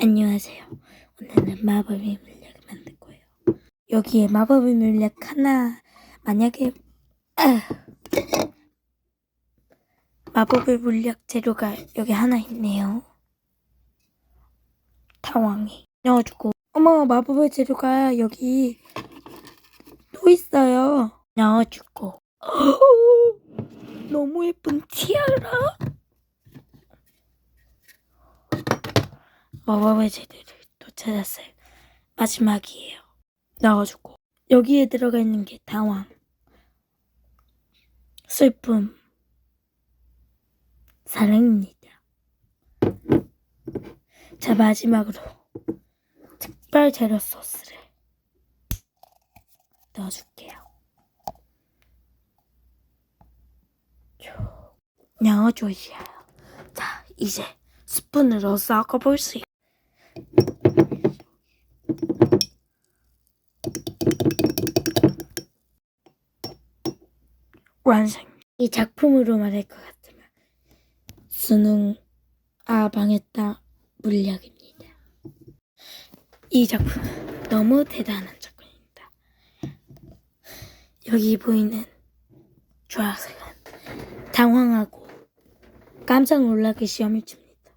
안녕하세요. 오늘은 마법의 물약을 만들 거예요. 여기에 마법의 물약 하나, 만약에, 아, 마법의 물약 재료가 여기 하나 있네요. 당황해. 넣어주고. 어머, 마법의 재료가 여기 또 있어요. 넣어주고. 너무 예쁜 티아라. 마법의 재료를 또 찾았어요. 마지막이에요. 넣어주고. 여기에 들어가 있는 게 당황, 슬픔, 사랑입니다. 자, 마지막으로 특별 재료 소스를 넣어줄게요. 쭉 넣어줘야. 자, 이제 스푼으로 섞어볼게요. 완성. 이 작품으로 말할 것 같으면 수능 아 망했다 물약입니다. 이 작품 너무 대단한 작품입니다. 여기 보이는 주황색은 당황하고 깜짝 놀라게 시험을 칩니다.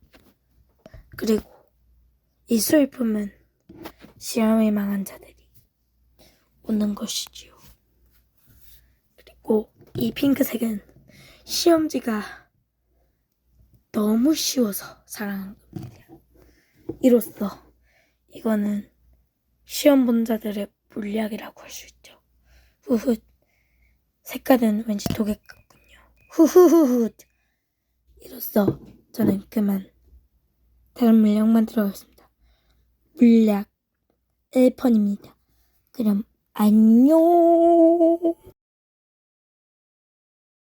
그리고 이 슬픔은 시험에 망한 자들이 오는 것이지요. 이 핑크색은 시험지가 너무 쉬워서 사랑한 겁니다. 이로써 이거는 시험 본 자들의 물약이라고 할 수 있죠. 후훗 색깔은 왠지 독일 같군요. 후후후훗 이로써 저는 그만 다른 물약 만들어봤습니다. 물약 1펀입니다. 그럼 안녕